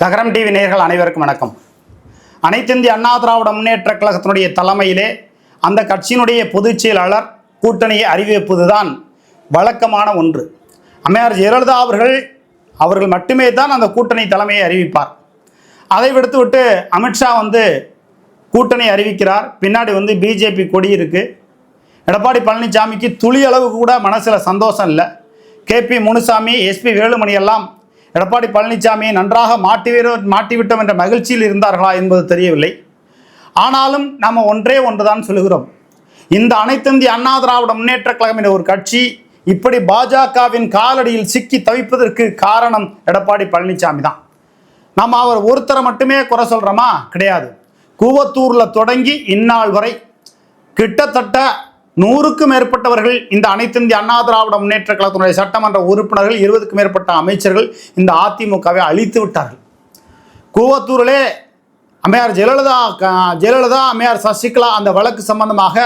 தகரம் டிவி நேர்கள் அனைவருக்கும் வணக்கம். அனைத்திந்திய அண்ணா திராவிட முன்னேற்ற கழகத்தினுடைய தலைமையிலே அந்த கட்சியினுடைய பொதுச் செயலாளர் கூட்டணியை அறிவிப்பதுதான் வழக்கமான ஒன்று. அம்மையார் ஜெயலலிதா அவர்கள் அவர்கள் மட்டுமே தான் அந்த கூட்டணி தலைமையை அறிவிப்பார். அதை விடுத்துவிட்டு அமித்ஷா வந்து கூட்டணி அறிவிக்கிறார். பின்னாடி வந்து பிஜேபி கொடி இருக்குது எடப்பாடி பழனிசாமிக்கு துளி அளவு கூட மனசில் சந்தோஷம் இல்லை. கேபி முனுசாமி எஸ்பி வேலுமணி எல்லாம் எடப்பாடி பழனிசாமியை நன்றாக மாட்டி மாட்டிவிட்டோம் என்ற மகிழ்ச்சியில் இருந்தார்களா என்பது தெரியவில்லை. ஆனாலும் நாம் ஒன்றே ஒன்றுதான் சொல்லுகிறோம். இந்த அனைத்திந்திய அண்ணா திராவிட முன்னேற்ற கழகம் என்ற ஒரு கட்சி இப்படி பாஜகவின் காலடியில் சிக்கி தவிப்பதற்கு காரணம் எடப்பாடி பழனிசாமி தான் நாம் அவர் ஒருத்தரை மட்டுமே குறை சொல்கிறோமா கிடையாது. கூவத்தூரில் தொடங்கி இந்நாள் வரை கிட்டத்தட்ட நூறுக்கும் மேற்பட்டவர்கள் இந்த அனைத்து இந்திய அண்ணா திராவிட முன்னேற்ற கழகத்தினுடைய சட்டமன்ற உறுப்பினர்கள் இருபதுக்கும் மேற்பட்ட அமைச்சர்கள் இந்த அதிமுகவை அழித்து விட்டார்கள். கூவத்தூரிலே அம்மையார் ஜெயலலிதா ஜெயலலிதா அம்மையார் சசிகலா அந்த வழக்கு சம்பந்தமாக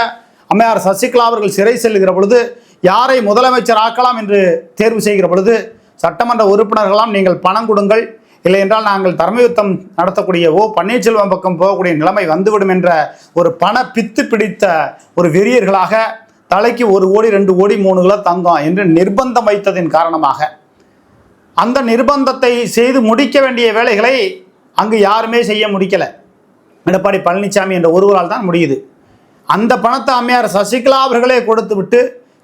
அம்மையார் சசிகலா அவர்கள் சிறை செல்கிற பொழுது யாரை முதலமைச்சர் ஆக்கலாம் என்று தேர்வு செய்கிற பொழுது சட்டமன்ற உறுப்பினர்களாம் நீங்கள் பணம் கொடுங்கள் இல்லை என்றால் நாங்கள் தர்மயுத்தம் நடத்தக்கூடிய ஓ பன்னீர்செல்வம் பக்கம் போகக்கூடிய நிலைமை வந்துவிடும் என்ற ஒரு பண பித்து பிடித்த ஒரு வெறியர்களாக தலைக்கு ஒரு ஓடி ரெண்டு ஓடி மூணு கிலோ தங்கம் என்று நிர்பந்தம் வைத்ததின் காரணமாக. அந்த நிர்பந்தத்தை செய்து முடிக்க வேண்டிய வேலைகளை அங்கு யாருமே செய்ய முடிக்கலை. எடப்பாடி பழனிசாமி என்ற ஒருவரால் தான் முடியுது. அந்த பணத்தை அம்மையார் சசிகலா அவர்களே கொடுத்து விட்டு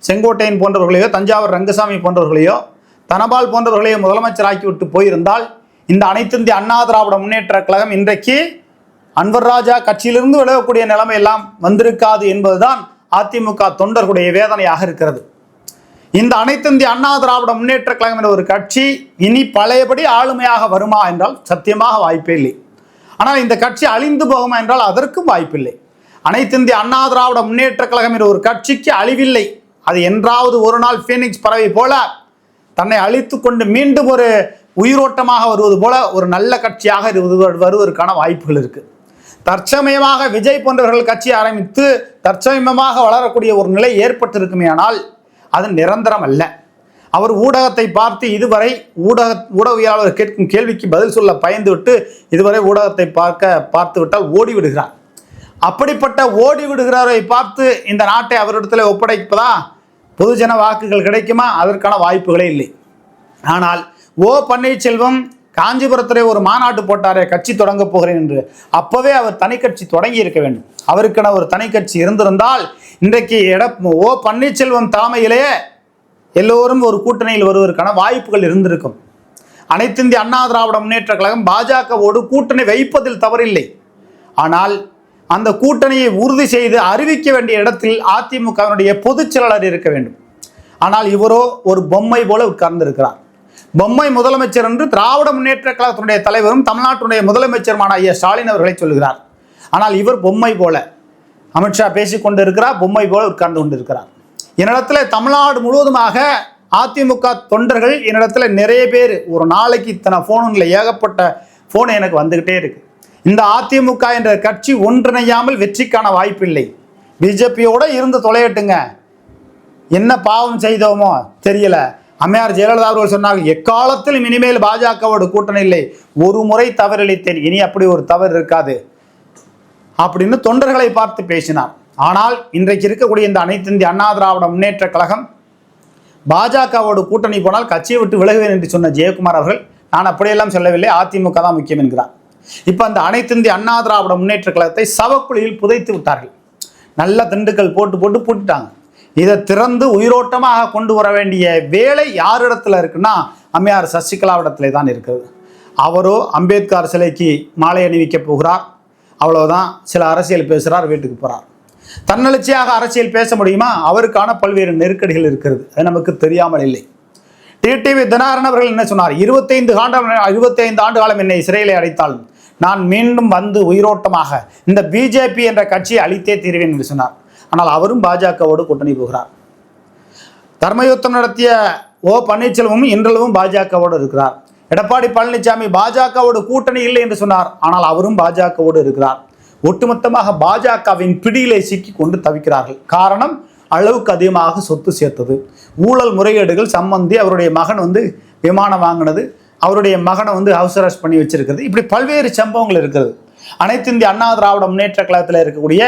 செங்கோட்டையன் போன்றவர்களையோ தஞ்சாவூர் ரங்கசாமி போன்றவர்களையோ தனபால் போன்றவர்களையோ முதலமைச்சராக்கி விட்டு போயிருந்தால் இந்த அனைத்திந்திய அண்ணா திராவிட முன்னேற்ற கழகம் இன்றைக்கு அன்வர் ராஜா கட்சியிலிருந்து விலகக்கூடிய நிலைமை எல்லாம் வந்திருக்காது என்பதுதான் அதிமுக தொண்டர்களுடைய வேதனையாக இருக்கிறது. இந்த அனைத்திந்திய அண்ணா திராவிட முன்னேற்ற கழகம் என்ற ஒரு கட்சி இனி பழையபடி ஆளுமையாக வருமா என்றால் சத்தியமாக வாய்ப்பே இல்லை. ஆனால் இந்த கட்சி அழிந்து போகுமா என்றால் அதற்கும் வாய்ப்பில்லை. அனைத்திந்திய அண்ணா திராவிட முன்னேற்ற கழகம் என்ற ஒரு கட்சிக்கு அழிவில்லை. அது என்றாவது ஒரு நாள் ஃபீனிக்ஸ் பறவை போல தன்னை அழித்து கொண்டு மீண்டும் ஒரு உயிரோட்டமாக வருவது போல ஒரு நல்ல கட்சியாக வருவதற்கான வாய்ப்புகள் இருக்குது தற்சமயமாக விஜய் போன்றவர்கள் கட்சி ஆரம்பித்து தற்சமயமாக வளரக்கூடிய ஒரு நிலை ஏற்பட்டிருக்குமே ஆனால் அது நிரந்தரம் அல்ல. அவர் ஊடகத்தை பார்த்து இதுவரை ஊடக ஊடகவியலாளர் கேட்கும் கேள்விக்கு பதில் சொல்ல பயந்துவிட்டு இதுவரை ஊடகத்தை பார்க்க பார்த்து விட்டால் ஓடி விடுகிறார் அப்படிப்பட்ட ஓடி விடுகிறாரை பார்த்து இந்த நாட்டை அவரிடத்தில் ஒப்படைப்பதா? பொதுஜன வாக்குகள் கிடைக்குமா? அதற்கான வாய்ப்புகளே இல்லை. ஆனால் ஓ பன்னீர்செல்வம் காஞ்சிபுரத்திலே ஒரு மாநாட்டு போட்டாரே கட்சி தொடங்க போகிறேன் என்று. அப்பவே அவர் தனி கட்சி தொடங்கி இருக்க வேண்டும். அவருக்கென ஒரு தனி கட்சி இருந்திருந்தால் இன்றைக்கு எட ஓ பன்னீர்செல்வம் தலைமையிலேயே எல்லோரும் ஒரு கூட்டணியில் வருவதற்கான வாய்ப்புகள் இருந்திருக்கும். அனைத்திந்திய அண்ணா திராவிட முன்னேற்ற கழகம் பாஜகவோடு கூட்டணி வைப்பதில் தவறில்லை. ஆனால் அந்த கூட்டணியை உறுதி செய்து அறிவிக்க வேண்டிய இடத்தில் அதிமுகவினுடைய பொதுச் செயலாளர் இருக்க வேண்டும். ஆனால் இவரோ ஒரு பொம்மை போல உட்கார்ந்திருக்கிறார். பொம்மை முதலமைச்சர் என்று திராவிட முன்னேற்ற கழகத்தினுடைய தலைவரும் தமிழ்நாட்டினுடைய முதலமைச்சருமான ஐயா ஸ்டாலின் அவர்களை சொல்லுகிறார். ஆனால் இவர் பொம்மை போல. அமித்ஷா பேசிக் கொண்டிருக்கிறார் பொம்மை போல உட்கார்ந்து கொண்டிருக்கிறார். என்னிடத்துல தமிழ்நாடு முழுவதுமாக அதிமுக தொண்டர்கள் என்னிடத்துல நிறைய பேர். ஒரு நாளைக்கு இத்தனை ஃபோனுங்களில் ஏகப்பட்ட ஃபோன் எனக்கு வந்துக்கிட்டே இருக்கு. இந்த அதிமுக என்ற கட்சி ஒன்றிணையாமல் வெற்றிக்கான வாய்ப்பில்லை. பிஜேபியோட இருந்து தொலையட்டுங்க. என்ன பாவம் செய்தோமோ தெரியல. அம்மையார் ஜெயலலிதா அவர்கள் சொன்னாங்க எக்காலத்திலும் இனிமேல் பாஜகவோட கூட்டணி இல்லை. ஒரு முறை தவறிழைத்தேன் இனி அப்படி ஒரு தவறு இருக்காது. அப்படின்னு தொண்டர்களை பார்த்து பேசினார். ஆனால் இன்றைக்கு இருக்கக்கூடிய இந்த அனைத்து இந்திய அண்ணா திராவிட முன்னேற்ற கழகம் பாஜகவோடு கூட்டணி போனால் கட்சியை விட்டு விலகுவேன் என்று சொன்ன ஜெயக்குமார் அவர்கள் நான் அப்படியெல்லாம் சொல்லவில்லை. அதிமுக தான் முக்கியம் என்கிறார். இப்போ அந்த அனைத்து இந்திய அண்ணா திராவிட முன்னேற்ற கழகத்தை சவக்குழியில் புதைத்து விட்டார்கள். நல்ல திண்டுக்கல் போட்டு போட்டு பூட்டிட்டாங்க. இதை திறந்து உயிரோட்டமாக கொண்டு வர வேண்டிய வேலை யாரிடத்துல இருக்குன்னா அம்மையார் சசிகலாவிடத்திலே தான் இருக்குது. அவரோ அம்பேத்கர் சிலைக்கு மாலை அணிவிக்க போகிறார். அவ்வளவுதான். சில அரசியல் பேசுகிறார் வீட்டுக்கு போகிறார் தன்னெழுச்சியாக அரசியல் பேச முடியுமா? அவருக்கான பல்வேறு நெருக்கடிகள் இருக்கிறது. அது நமக்கு தெரியாமல் இல்லை. டிடிவி தினகரன் அவர்கள் என்ன சொன்னார்? இருபத்தைந்து ஆண்டு இருபத்தைந்து ஆண்டு காலம் என்னை சிறையிலே அடைத்தாலும் நான் மீண்டும் வந்து உயிரோட்டமாக இந்த பிஜேபி என்ற கட்சியை அழித்தே தீர்வேன் என்று சொன்னார். ஆனால் அவரும் பாஜகவோடு கூட்டணி போகிறார் தர்மயுத்தம் நடத்திய ஓ பன்னீர்செல்வமும் இன்றளவும் பாஜகவோடு இருக்கிறார். எடப்பாடி பழனிசாமி பாஜகவோடு கூட்டணி இல்லை என்று சொன்னார். ஆனால் அவரும் பாஜகவோடு இருக்கிறார். ஒட்டுமொத்தமாக பாஜகவின் பிடியிலே சிக்கி கொண்டு தவிக்கிறார்கள். காரணம் அளவுக்கு அதிகமாக சொத்து சேர்த்தது. ஊழல் முறைகேடுகள் சம்பந்தி அவருடைய மகன் வந்து விமானம் வாங்கினது. அவருடைய மகனை வந்து ஹவுஸ் அரெஸ்ட் பண்ணி வச்சிருக்கிறது. இப்படி பல்வேறு சம்பவங்கள் இருக்கிறது. அனைத்து இந்திய அண்ணா திராவிட முன்னேற்ற கழகத்தில் இருக்கக்கூடிய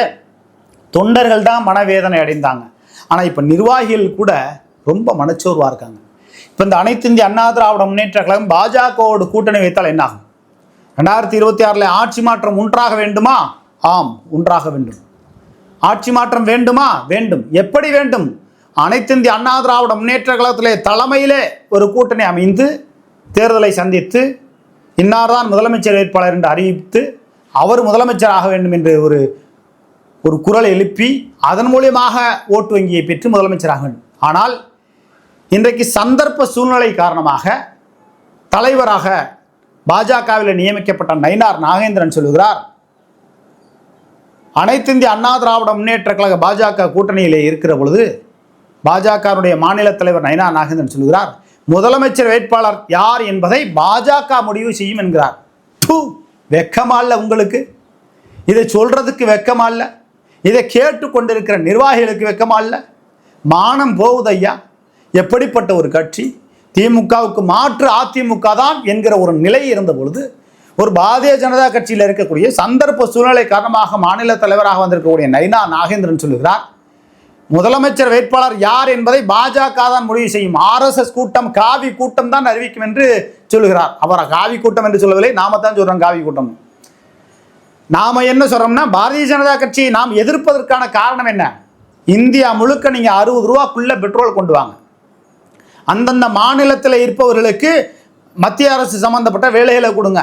தொண்டர்கள் தான் மனவேதனை அடைந்தாங்க. ஆனால் இப்போ நிர்வாகிகள் கூட ரொம்ப மனச்சோர்வாக இருக்காங்க. இப்போ இந்த அனைத்து இந்திய அண்ணா திராவிட முன்னேற்ற கழகம் பாஜகவோடு கூட்டணி வைத்தால் என்ன ஆகும் ரெண்டாயிரத்தி இருபத்தி ஆறில் ஆட்சி மாற்றம் ஒன்றாக வேண்டுமா? ஆம் ஒன்றாக வேண்டும். ஆட்சி மாற்றம் வேண்டுமா? வேண்டும். எப்படி வேண்டும்? அனைத்து இந்திய அண்ணா திராவிட முன்னேற்ற கழகத்திலே தலைமையிலே ஒரு கூட்டணி அமைந்து தேர்தலை சந்தித்து இன்னார்தான் முதலமைச்சர் வேட்பாளர் என்று அறிவித்து அவர் முதலமைச்சர் ஆக வேண்டும் என்று ஒரு ஒரு குரலை எழுப்பி அதன் மூலியமாக ஓட்டு வங்கியை பெற்று முதலமைச்சராக ஆனால் இன்றைக்கு சந்தர்ப்ப சூழ்நிலை காரணமாக தலைவராக பாஜகவில் நியமிக்கப்பட்ட நயினார் நாகேந்திரன் சொல்லுகிறார் அனைத்து இந்திய அண்ணா திராவிட முன்னேற்ற கழக பாஜக கூட்டணியிலே இருக்கிற பொழுது பாஜகவுடைய மாநில தலைவர் நயினார் நாகேந்திரன் சொல்கிறார் முதலமைச்சர் வேட்பாளர் யார் என்பதை பாஜக முடிவு செய்யும் என்கிறார். வெக்கமா இல்லை உங்களுக்கு? இதை சொல்றதுக்கு வெக்கமா இல்லை? இதை கேட்டு கொண்டிருக்கிற நிர்வாகிகளுக்கு வெக்கமா இல்லை? மானம் போகுது ஐயா. எப்படிப்பட்ட ஒரு கட்சி? திமுகவுக்கு மாற்று அதிமுக தான் என்கிற ஒரு நிலை இருந்த பொழுது ஒரு பாரதிய ஜனதா கட்சியில் இருக்கக்கூடிய சந்தர்ப்ப சூழ்நிலை காரணமாக மாநில தலைவராக வந்திருக்கக்கூடிய நைனா நாகேந்திரன் சொல்லுகிறார் முதலமைச்சர் வேட்பாளர் யார் என்பதை பாஜக தான் முடிவு செய்யும். ஆர்எஸ்எஸ் கூட்டம் காவி கூட்டம் தான் அறிவிக்கும் என்று சொல்லுகிறார். அவர் காவி கூட்டம் என்று சொல்லவில்லை நாம தான் சொல்றோம் காவி கூட்டம். நாம் என்ன சொல்கிறோம்னா பாரதிய ஜனதா கட்சி நாம் எதிர்ப்பதற்கான காரணம் என்ன? இந்தியா முழுக்க நீங்கள் அறுபது ரூபாக்குள்ளே பெட்ரோல் கொண்டு வாங்க. அந்தந்த மாநிலத்தில் இருப்பவர்களுக்கு மத்திய அரசு சம்பந்தப்பட்ட வேலைகளை கொடுங்க.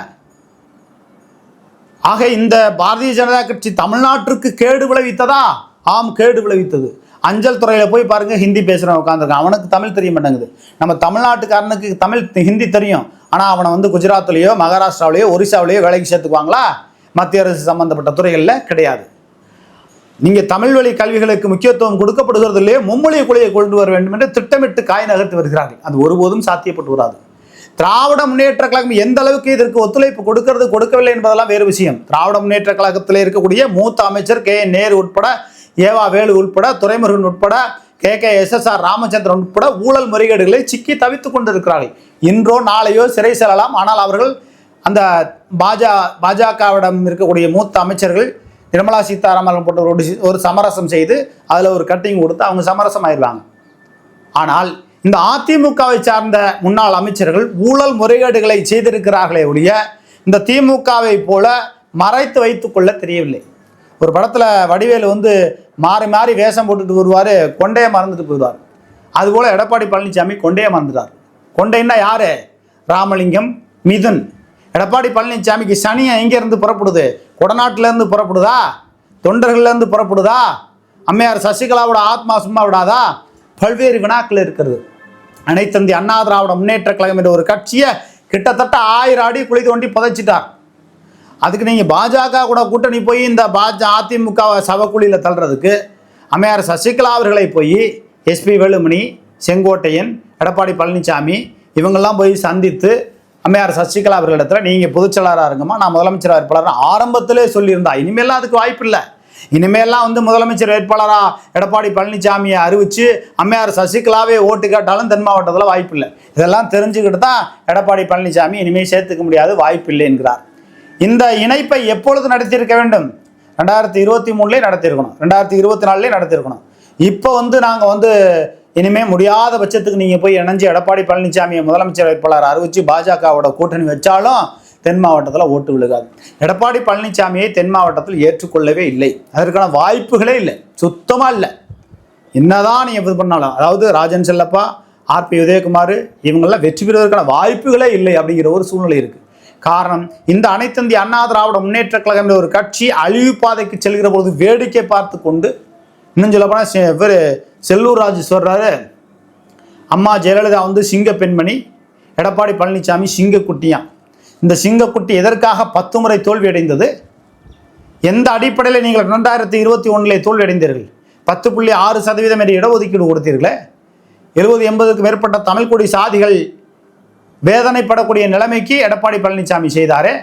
ஆக இந்த பாரதிய ஜனதா கட்சி தமிழ்நாட்டிற்கு கேடு விளைவித்ததா? ஆம் கேடு விளைவித்தது. அஞ்சல் துறையில் போய் பாருங்கள் ஹிந்தி பேசுகிறவன் உட்காந்துருக்கான் அவனுக்கு தமிழ் தெரிய மாட்டேங்குது. நம்ம தமிழ்நாட்டுக்காரனுக்கு தமிழ் ஹிந்தி தெரியும். ஆனால் அவனை வந்து குஜராத்லேயோ மகாராஷ்டிராவிலேயோ ஒரிசாவிலேயோ வேலைக்கு சேர்த்துக்குவாங்களா? மத்திய அரசு சம்பந்தப்பட்ட துறைகளில் கிடையாது. நீங்கள் தமிழ் வழி கல்விகளுக்கு முக்கியத்துவம் கொடுக்கப்படுகிறது மும்மொழி கொள்கையை கொண்டு வர வேண்டும் என்று திட்டமிட்டு காய் நகர்த்து வருகிறார்கள். அது ஒருபோதும் சாத்தியப்பட்டு வராது. திராவிட முன்னேற்ற கழகம் எந்த அளவுக்கு இதற்கு ஒத்துழைப்பு கொடுக்கிறது கொடுக்கவில்லை என்பதெல்லாம் வேறு விஷயம். திராவிட முன்னேற்ற கழகத்தில் இருக்கக்கூடிய மூத்த அமைச்சர் கே. நேர் நேரு உட்பட ஏவா வேலு உட்பட துரைமுருகன் உட்பட K. K. S. S. R. Ramachandran உட்பட ஊழல் முறைகேடுகளை சிக்கி தவித்துக் கொண்டிருக்கிறார்கள். இன்றோ நாளையோ சிறை செல்லலாம். ஆனால் அவர்கள் அந்த பாஜா பாஜகவிடம் இருக்கக்கூடிய மூத்த அமைச்சர்கள் நிர்மலா சீதாராமன் போன்ற ஒரு ஒரு சமரசம் செய்து அதில் ஒரு கட்டிங் கொடுத்து அவங்க சமரசம் ஆயிடுவாங்க ஆனால் இந்த அதிமுகவை சார்ந்த முன்னாள் அமைச்சர்கள் ஊழல் முறைகேடுகளை செய்திருக்கிறார்களே ஒழிய இந்த திமுகவை போல மறைத்து வைத்து கொள்ள தெரியவில்லை. ஒரு படத்தில் வடிவேலு வந்து மாறி மாறி வேஷம் போட்டுட்டு வருவார் கொண்டையை மறந்துட்டு போயிடுவார். அதுபோல் எடப்பாடி பழனிசாமி கொண்டையை மறந்துட்டார். கொண்டைன்னா யார்? ராமலிங்கம் மிதுன். எடப்பாடி பழனிசாமிக்கு சனியை எங்கேருந்து புறப்படுது? கொடநாட்டிலேருந்து புறப்படுதா? தொண்டர்கள்லேருந்து புறப்படுதா? அம்மையார் சசிகலாவோட ஆத்மா சும்மா விடாதா? பல்வேறு வினாக்கள் இருக்கிறது. அனைத்தந்தி அண்ணா திராவிட முன்னேற்ற கழகம் என்ற ஒரு கட்சியை கிட்டத்தட்ட ஆயிரம் அடி குழி தோண்டி புதைச்சிட்டார். அதுக்கு நீங்கள் பாஜக கூட கூட்டணி போய் இந்த பாஜ அதிமுகவை சவக்குழியில் தள்ளுறதுக்கு அம்மையார் சசிகலா அவர்களை போய் எஸ்பி வேலுமணி செங்கோட்டையன் எடப்பாடி பழனிசாமி இவங்கெல்லாம் போய் சந்தித்து அம்மையார் சசிகலா அவர்களிடத்துல நீங்கள் பொதுச்செயலாளராக இருங்கம்மா. நான் முதலமைச்சர் வேட்பாளர் ஆரம்பத்திலே சொல்லியிருந்தா. இனிமேலாம் அதுக்கு வாய்ப்பு இல்லை இனிமேல்லாம் வந்து முதலமைச்சர் வேட்பாளராக எடப்பாடி பழனிசாமியை அறிவிச்சு அம்மையார் சசிகலாவே ஓட்டு கேட்டாலும் தென் மாவட்டத்தில் வாய்ப்பு இல்லை இதெல்லாம் தெரிஞ்சுக்கிட்டு தான் எடப்பாடி பழனிசாமி இனிமேல் சேர்த்துக்க முடியாது வாய்ப்பு இல்லை என்கிறார். இந்த இணைப்பை எப்பொழுது நடத்தியிருக்க வேண்டும்? ரெண்டாயிரத்தி இருபத்தி மூணுலேயே நடத்தியிருக்கணும். ரெண்டாயிரத்தி இருபத்தி நாலுலேயே நடத்தியிருக்கணும். இப்போ வந்து நாங்கள் வந்து இனிமேல் முடியாத பட்சத்துக்கு நீங்கள் போய் இணைஞ்சு எடப்பாடி பழனிசாமியை முதலமைச்சர் வேட்பாளர் அறிவிச்சு பாஜகவோட கூட்டணி வச்சாலும் தென் மாவட்டத்தில் ஓட்டு விழுகாது. எடப்பாடி பழனிசாமியை தென் மாவட்டத்தில் ஏற்றுக்கொள்ளவே இல்லை. அதற்கான வாய்ப்புகளே இல்லை. சுத்தமாக இல்லை. என்னதான் நீங்கள் இது பண்ணாலும் அதாவது ராஜன் செல்லப்பா ஆர்பி உதயகுமார் இவங்கெல்லாம் வெற்றி பெறுவதற்கான வாய்ப்புகளே இல்லை அப்படிங்கிற ஒரு சூழ்நிலை இருக்குது காரணம் இந்த அனைத்திந்திய அண்ணா திராவிட முன்னேற்ற கழகம் என்ற ஒரு கட்சி அழிவு பாதைக்கு செல்கிற பொழுது வேடிக்கை பார்த்து கொண்டு இன்னும் சொல்ல போனால் இவர் செல்லூர் ராஜ் சொல்கிறாரு அம்மா ஜெயலலிதா வந்து சிங்க பெண்மணி எடப்பாடி பழனிசாமி சிங்கக்குட்டியான் இந்த சிங்கக்குட்டி எதற்காக பத்து முறை தோல்வி அடைந்தது? எந்த அடிப்படையில் நீங்கள் ரெண்டாயிரத்தி இருபத்தி ஒன்றிலே தோல்வி அடைந்தீர்கள்? பத்து புள்ளி ஆறு சதவீதம் என்ற இடஒதுக்கீடு கொடுத்தீர்களே. எழுபது எண்பதுக்கு மேற்பட்ட தமிழ்குடி சாதிகள் வேதனைப்படக்கூடிய நிலைமைக்கு எடப்பாடி பழனிசாமி செய்தாரே.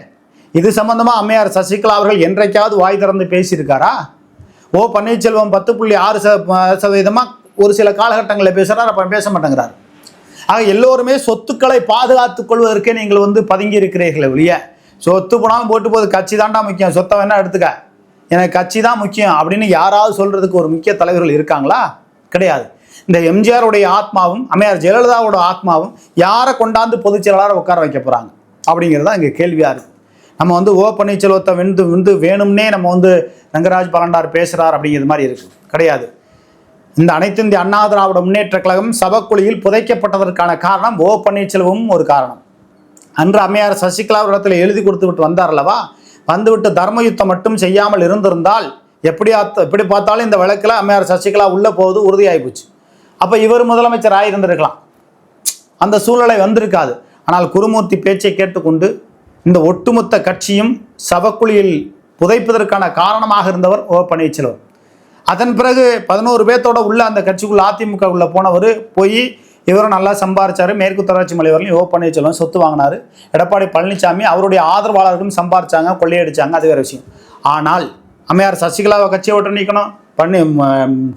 இது சம்பந்தமாக அம்மையார் சசிகலா அவர்கள் என்றைக்காவது வாய் திறந்து பேசியிருக்காரா? ஓ பன்னீர்செல்வம் பத்து புள்ளி ஆறு ச சதவீதமாக ஒரு சில காலகட்டங்களில் பேசுகிறார் அப்போ பேச மாட்டேங்கிறார். ஆக எல்லோருமே சொத்துக்களை பாதுகாத்துக் கொள்வதற்கே நீங்கள் வந்து பதுங்கி இருக்கிறீர்கள் ஒழிய சொத்து போனாலும் போட்டு போகுது கட்சி தான்டா முக்கியம் சொத்தை வேணா எடுத்துக்க. எனக்கு கட்சி தான் முக்கியம் அப்படின்னு யாராவது சொல்றதுக்கு ஒரு முக்கிய தலைவர்கள் இருக்காங்களா? கிடையாது. இந்த எம்ஜிஆருடைய ஆத்மாவும் அம்மையார் ஜெயலலிதாவோட ஆத்மாவும் யாரை கொண்டாந்து பொதுச் செயலாளர் உட்கார வைக்க போறாங்க? அப்படிங்கிறது தான் இங்கே கேள்வியாக இருக்கு. நம்ம வந்து ஓ பன்னீர்செல்வத்தை வந்து வந்து வேணும்னே நம்ம வந்து ரங்கராஜ் பலண்டார் பேசுகிறார் அப்படிங்கிறது மாதிரி இருக்கு. கிடையாது. இந்த அனைத்து இந்திய அண்ணா திராவிட முன்னேற்ற கழகம் சபக்குழியில் புதைக்கப்பட்டதற்கான காரணம் ஓ பன்னீர்செல்வமும் ஒரு காரணம். அன்று அம்மையார் சசிகலா இடத்துல எழுதி கொடுத்து விட்டு வந்தார் அல்லவா? வந்துவிட்டு தர்மயுத்தம் மட்டும் செய்யாமல் இருந்திருந்தால் எப்படி எப்படி பார்த்தாலும் இந்த வழக்கில் அம்மையார் சசிகலா உள்ளே போவது உறுதியாகி போச்சு அப்போ இவர் முதலமைச்சர் ஆகியிருந்திருக்கலாம் அந்த சூழ்நிலை வந்திருக்காது. ஆனால் குருமூர்த்தி பேச்சை கேட்டுக்கொண்டு இந்த ஒட்டுமொத்த கட்சியும் சவக்குழியில் புதைப்பதற்கான காரணமாக இருந்தவர் ஓ பன்னீர்செல்வம். அதன் பிறகு பதினோரு பேர்த்தோட உள்ள அந்த கட்சிக்குள்ள அதிமுக உள்ள போனவர் போய் இவரும் நல்லா சம்பாரிச்சாரு. மேற்கு தொடர்ச்சி மலை வரலையும் ஓ பன்னீர்செல்வம் சொத்து வாங்கினாரு. எடப்பாடி பழனிசாமி அவருடைய ஆதரவாளர்களும் சம்பாரிச்சாங்க கொள்ளையடிச்சாங்க. அது வேற விஷயம். ஆனால் அம்மையார் சசிகலாவை கட்சியை விட்டு நீக்கணும் பண்ணி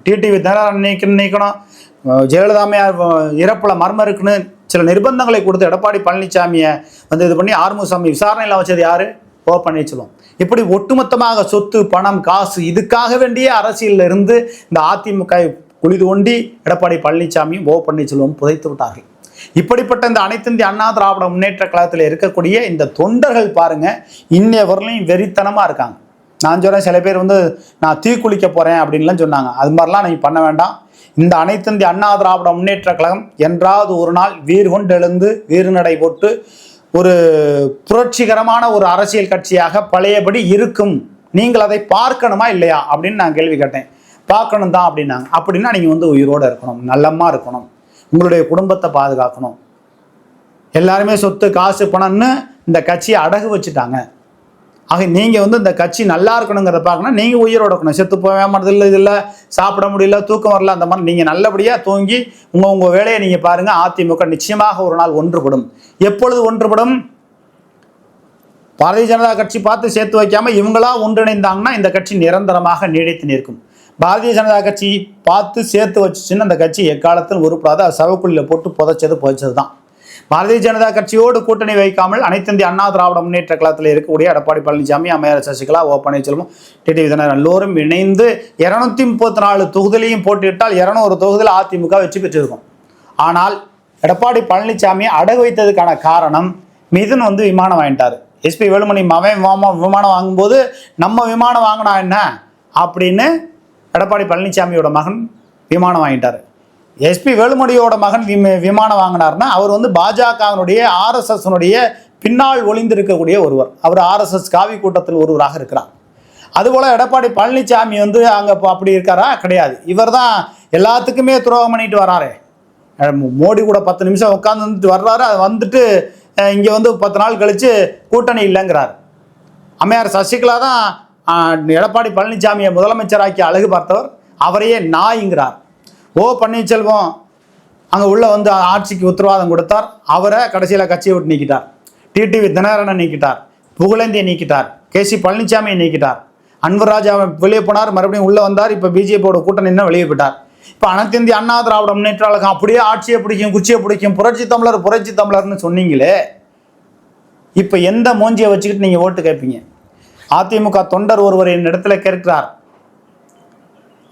டிடிவி தினகரன் நீக்கணும் நீக்கணும் ஜெயலலிதா அம்மையார் இறப்பில் இறப்புல மர்மம் இருக்குன்னு சில நிர்பந்தங்களை கொடுத்து எடப்பாடி பழனிசாமியை வந்து இது பண்ணி ஆறுமுகசாமி விசாரணையில் வச்சது யார்? ஓ பன்னீர்செல்வம். இப்படி ஒட்டுமொத்தமாக சொத்து பணம் காசு இதுக்காக வேண்டிய அரசியலில் இருந்து இந்த அதிமுக குழி தோண்டி எடப்பாடி பழனிசாமியும் ஓ பன்னீர்செல்வம் புதைத்து விட்டார்கள். இப்படிப்பட்ட இந்த அனைத்து இந்திய அண்ணா திராவிட முன்னேற்ற கழகத்தில் இருக்கக்கூடிய இந்த தொண்டர்கள் பாருங்க இன்னைய வரலையும் வெறித்தனமாக இருக்காங்க. நான் சொன்னேன் சில பேர் வந்து நான் தீ குளிக்க போறேன் அப்படின்லாம் சொன்னாங்க. அது மாதிரிலாம் நீங்கள் பண்ண வேண்டாம். இந்த அனைத்து இந்திய அண்ணா திராவிட முன்னேற்ற கழகம் என்றாவது ஒரு நாள் வீர் கொண்டு எழுந்து வீறுநடை போட்டு ஒரு புரட்சிகரமான ஒரு அரசியல் கட்சியாக பழையபடி இருக்கும். நீங்கள் அதை பார்க்கணுமா இல்லையா? அப்படின்னு நான் கேள்வி கேட்டேன். பார்க்கணும் தான் அப்படின்னாங்க. அப்படின்னா நீங்கள் வந்து உயிரோடு இருக்கணும் நல்லமாக இருக்கணும் உங்களுடைய குடும்பத்தை பாதுகாக்கணும். எல்லாருமே சொத்து காசு பணம்னு இந்த கட்சியை அடகு வச்சுட்டாங்க. ஆக நீங்கள் வந்து இந்த கட்சி நல்லா இருக்கணுங்கிறத பார்க்கணும். நீங்கள் உயிரோட இருக்கணும். செத்து போகாமல் இல்லை இதில் சாப்பிட முடியல தூக்கம் வரல அந்த மாதிரி நீங்கள் நல்லபடியாக தூங்கி உங்கள் உங்கள் வேலையை நீங்கள் பாருங்கள் அதிமுக நிச்சயமாக ஒரு நாள் ஒன்றுபடும். எப்பொழுது ஒன்றுபடும்? பாரதிய ஜனதா கட்சி பார்த்து சேர்த்து வைக்காமல் இவங்களா ஒன்றிணைந்தாங்கன்னா இந்த கட்சி நிரந்தரமாக நீடித்து நிற்கும். பாரதிய ஜனதா கட்சி பார்த்து சேர்த்து வச்சுச்சுன்னு அந்த கட்சி எக்காலத்தில் உருப்படாத. அது சவக்குழியில் போட்டு புதைச்சது புதைச்சது தான் பாரதிய ஜனதா கட்சியோடு கூட்டணி வைக்காமல் அனைத்திந்திய அண்ணா திராவிட முன்னேற்ற கழகத்தில் இருக்கக்கூடிய எடப்பாடி பழனிசாமி அம்மையார் சசிகலா ஓ பன்னீர்செல்வம் டிடி விதனர் எல்லோரும் இணைந்து இருநூத்தி முப்பத்தி நாலு தொகுதியிலையும் போட்டியிட்டால் இருநூறு தொகுதியில் அதிமுக வெற்றி பெற்றிருக்கும். ஆனால் எடப்பாடி பழனிசாமி அடகு வைத்ததுக்கான காரணம் மிதுன் வந்து விமானம் வாங்கிட்டாரு. எஸ்பி வேலுமணி மவன் விமானம் விமானம் வாங்கும்போது நம்ம விமானம் வாங்கினா என்ன? அப்படின்னு எடப்பாடி பழனிசாமியோட மகன் விமானம் வாங்கிட்டாரு. எஸ்பி வேலுமணியோட மகன் விம- விமானம் வாங்கினார்னா அவர் வந்து பாஜகவினுடைய ஆர்எஸ்எஸ்னுடைய பின்னால் ஒளிந்திருக்கக்கூடிய ஒருவர். அவர் ஆர்எஸ்எஸ் காவி கூட்டத்தில் ஒருவராக இருக்கிறார். அதுபோல் எடப்பாடி பழனிசாமி வந்து அங்கே அப்படி இருக்காரா? கிடையாது. இவர் தான் எல்லாத்துக்குமே துரோகம் பண்ணிட்டு வராரே. மோடி கூட பத்து நிமிஷம் உட்காந்து வந்துட்டு வர்றாரு. அது வந்துட்டு இங்கே வந்து பத்து நாள் கழித்து கூட்டணி இல்லைங்கிறார். அம்மையார் சசிகலா தான் எடப்பாடி பழனிசாமியை முதலமைச்சராக்கி அழகு பார்த்தவர். அவரையே நாய்ங்கிறார். ஓ பன்னீர்செல்வம் அங்கே உள்ள வந்து ஆட்சிக்கு உத்தரவாதம் கொடுத்தார். அவரை கடைசியில் கட்சியை விட்டு நீக்கிட்டார். டிடிவி தினகரனை நீக்கிட்டார். புகழேந்தியை நீக்கிட்டார். கேசி பழனிசாமியை நீக்கிட்டார். அன்வர் ராஜா வெளியே போனார். மறுபடியும் உள்ளே வந்தார். இப்போ பிஜேபியோட கூட்டணி என்ன வெளியே போயிட்டார். இப்போ அனைத்து இந்திய அண்ணா திராவிட முன்னேற்ற கழகம் அப்படியே ஆட்சியை பிடிக்கும் குச்சியை பிடிக்கும் புரட்சி தமிழர் புரட்சி தமிழர்னு சொன்னீங்களே இப்போ எந்த மூஞ்சியை வச்சுக்கிட்டு நீங்கள் ஓட்டு கேட்பீங்க? அதிமுக தொண்டர் ஒருவர் என் இடத்துல கேட்கிறார்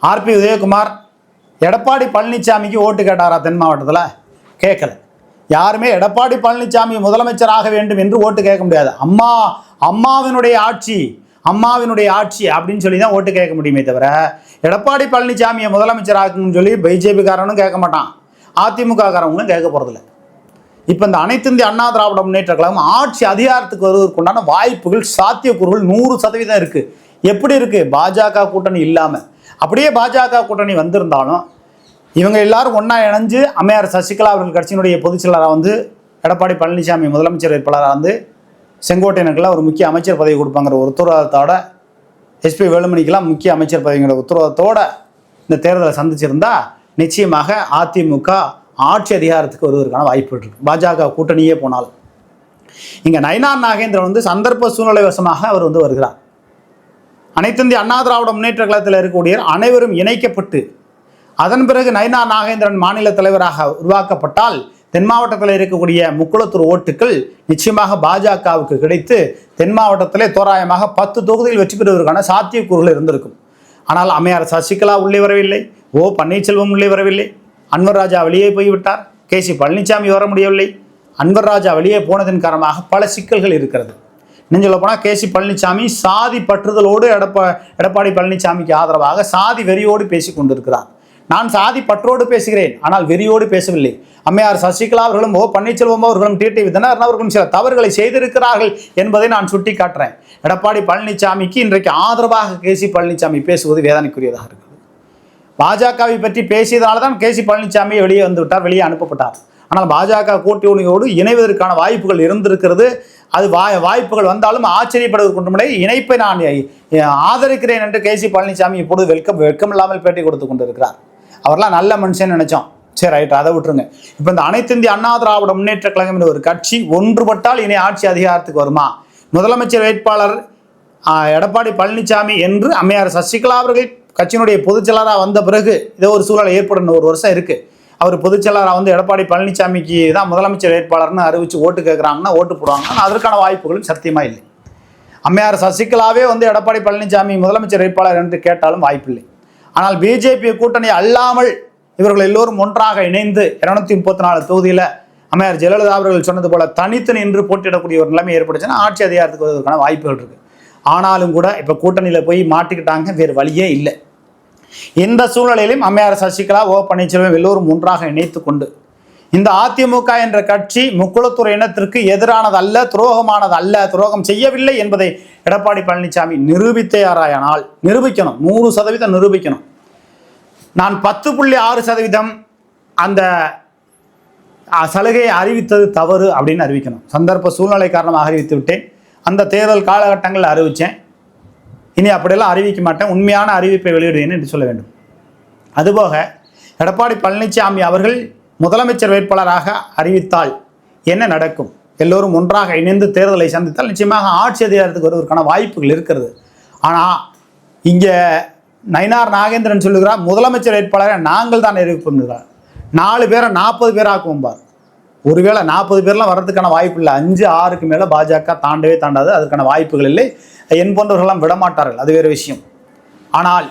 ஆர்பி உதயகுமார் எடப்பாடி பழனிசாமிக்கு ஓட்டு கேட்டாரா தென் மாவட்டத்தில்? கேட்கல யாருமே எடப்பாடி பழனிசாமி முதலமைச்சராக வேண்டும் என்று ஓட்டு கேட்க முடியாது. அம்மா அம்மாவினுடைய ஆட்சி அம்மாவினுடைய ஆட்சி அப்படின்னு சொல்லி தான் ஓட்டு கேட்க முடியுமே தவிர எடப்பாடி பழனிசாமியை முதலமைச்சராகணும்னு சொல்லி பிஜேபிக்காரனும் கேட்க மாட்டான். அதிமுக காரவங்களும் கேட்க போகிறதில்ல இப்போ இந்த அனைத்து இந்திய அண்ணா திராவிட முன்னேற்ற கழகம் ஆட்சி அதிகாரத்துக்கு வருவதற்குண்டான வாய்ப்புகள் சாத்தியக்கூறுகள் நூறு சதவீதம் இருக்குது எப்படி இருக்குது பாஜக கூட்டணி இல்லாமல் அப்படியே பாஜக கூட்டணி வந்திருந்தாலும் இவங்க எல்லாரும் ஒன்றா இணைஞ்சு அம்மையார் சசிகலா அவர்கள் கட்சியினுடைய பொதுச் செயலராக வந்து எடப்பாடி பழனிசாமி முதலமைச்சர் வேட்பாளராக வந்து செங்கோட்டையனுக்கெல்லாம் ஒரு முக்கிய அமைச்சர் பதவி கொடுப்பாங்கிற ஒரு உத்தரவாதத்தோட எஸ்பி வேலுமணிக்கெல்லாம் முக்கிய அமைச்சர் பதவிங்கிற உத்தரவாதத்தோட இந்த தேர்தலை சந்திச்சிருந்தா நிச்சயமாக அதிமுக ஆட்சி அதிகாரத்துக்கு வருவதற்கான வாய்ப்பு இருக்கு. பாஜக கூட்டணியே போனால். இங்கே நயனார் நாகேந்திரன் வந்து சந்தர்ப்ப சூழ்நிலை வசமாக அவர் வந்து வருகிறார். அனைத்திந்திய அண்ணா திராவிட முன்னேற்ற கழகத்தில் இருக்கக்கூடிய அனைவரும் இணைக்கப்பட்டு அதன் பிறகு நயனா நாகேந்திரன் மாநில தலைவராக உருவாக்கப்பட்டால் தென் மாவட்டத்தில் இருக்கக்கூடிய முக்குளத்தூர் ஓட்டுகள் நிச்சயமாக பாஜகவுக்கு கிடைத்து தென் மாவட்டத்திலே தோராயமாக பத்து தொகுதியில் வெற்றி பெறுவதற்கான சாத்தியக்கூறுகள் இருந்திருக்கும். ஆனால் அம்மையார் சசிகலா உள்ளே வரவில்லை. ஓ பன்னீர்செல்வம் உள்ளே வரவில்லை. அன்வர் ராஜா வெளியே போய்விட்டார். கே சி பழனிசாமி வர முடியவில்லை. அன்வர் ராஜா வெளியே போனதன் காரணமாக பல சிக்கல்கள் இருக்கிறது. இன்னும் சொல்ல போனால் கே சி பழனிசாமி சாதி பற்றுதலோடு எடப்பா எடப்பாடி பழனிசாமிக்கு ஆதரவாக சாதி வெறியோடு பேசிக் கொண்டிருக்கிறார். நான் சாதி பற்றோடு பேசுகிறேன் ஆனால் வெறியோடு பேசவில்லை. அம்மையார் சசிகலா அவர்களும் ஓ பன்னீர்செல்வம் அவர்களும் டிடிவி தினகரன் அவர்களும் சில தவறுகளை செய்திருக்கிறார்கள் என்பதை நான் சுட்டி காட்டுறேன் எடப்பாடி பழனிசாமிக்கு இன்றைக்கு ஆதரவாக கே. சி. பழனிசாமி பேசுவது வேதனைக்குரியதாக இருக்குது. பாஜகவை பற்றி பேசியதனால தான் கே. சி. பழனிசாமி வெளியே வந்துவிட்டார் வெளியே அனுப்பப்பட்டார். ஆனால் பாஜக கூட்டணியோடு இணைவதற்கான வாய்ப்புகள் இருந்திருக்கிறது. அது வாய் வாய்ப்புகள் வந்தாலும் ஆச்சரியப்படுவதற்கு ஒன்றுமில்லை இணைப்பை நான் ஆதரிக்கிறேன் என்று கே. சி. பழனிசாமி இப்பொழுது வெட்கம் வெட்கமில்லாமல் பேட்டி கொடுத்து கொண்டிருக்கிறார். அவர்லாம் நல்ல மனுஷன் நினைச்சோம். சரி ரைட் அதை விட்டுருங்க. இப்போ இந்த அனைத்து இந்திய அண்ணா திராவிட முன்னேற்ற கழகம் என்ற ஒரு கட்சி ஒன்றுபட்டால் இனி ஆட்சி அதிகாரத்துக்கு வருமா? முதலமைச்சர் வேட்பாளர் எடப்பாடி பழனிசாமி என்று அம்மையார் சசிகலா அவர்கள் கட்சியினுடைய பொதுச்செயலாளராக வந்த பிறகு இதோ ஒரு சூழல் ஏற்படும் ஒரு வருஷம் இருக்கு. அவர் பொதுச்செயலாளராக வந்து எடப்பாடி பழனிசாமிக்கு தான் முதலமைச்சர் வேட்பாளர்னு அறிவிச்சு ஓட்டு கேட்குறாங்கன்னா ஓட்டு போடுவாங்க அதற்கான வாய்ப்புகளும் சத்தியமாக இல்லை. அம்மையார் சசிகலாவே வந்து எடப்பாடி பழனிசாமி முதலமைச்சர் வேட்பாளர் என்று கேட்டாலும் வாய்ப்பில்லை. ஆனால் பிஜேபி கூட்டணி அல்லாமல் இவர்கள் எல்லோரும் ஒன்றாக இணைந்து இருநூத்தி முப்பத்தி நாலு தொகுதியில் அம்மையார் ஜெயலலிதா அவர்கள் சொன்னது போல தனித்து நின்று போட்டியிடக்கூடிய ஒரு நிலைமை ஏற்பட்டுச்சுன்னா ஆட்சி அதிகாரத்துக்கு வருவதற்கான வாய்ப்புகள் இருக்கு. ஆனாலும் கூட இப்போ கூட்டணியில் போய் மாட்டிக்கிட்டாங்க வேறு வழியே இல்லை. இந்த சூழ்நிலையிலும் அம்மையார் சசிகலா ஓ பன்னீர்செல்வம் எல்லோரும் ஒன்றாக இணைத்து கொண்டு இந்த அதிமுக என்ற கட்சி முக்குளத்துறை இனத்திற்கு எதிரானது அல்ல துரோகமானது அல்ல துரோகம் செய்யவில்லை என்பதை எடப்பாடி பழனிசாமி நிரூபித்தேயாராயானால் நிரூபிக்கணும் நூறு சதவீதம் நிரூபிக்கணும். நான் பத்து புள்ளி ஆறு சதவீதம் அந்த சலுகையை அறிவித்தது தவறு அப்படின்னு அறிவிக்கணும். சந்தர்ப்ப சூழ்நிலை காரணமாக அறிவித்து விட்டேன். அந்த தேர்தல் காலகட்டங்களில் அறிவித்தேன். இனி அப்படியெல்லாம் அறிவிக்க மாட்டேன். உண்மையான அறிவிப்பை வெளியிடுவேன் என்று சொல்ல வேண்டும். அதுபோக எடப்பாடி பழனிசாமி அவர்கள் முதலமைச்சர் வேட்பாளராக அறிவித்தால் என்ன நடக்கும்? எல்லோரும் ஒன்றாக இணைந்து தேர்தலை சந்தித்தால் நிச்சயமாக ஆட்சி அதிகாரத்துக்கு வருவதற்கான வாய்ப்புகள் இருக்கிறது. ஆனால் இங்கே நயினார் நாகேந்திரன் சொல்லுகிறார் முதலமைச்சர் வேட்பாளரை நாங்கள் தான் அறிவிப்போம் நாலு பேரை நாற்பது பேராகக்குவோம் பார். ஒருவேளை நாற்பது பேர்லாம் வர்றதுக்கான வாய்ப்பு இல்லை. அஞ்சு ஆறுக்கு மேலே பாஜக தாண்டவே தாண்டாது. அதற்கான வாய்ப்புகள் இல்லை. என் போன்றவர்கள்லாம் விடமாட்டார்கள். அது வேறு விஷயம். ஆனால்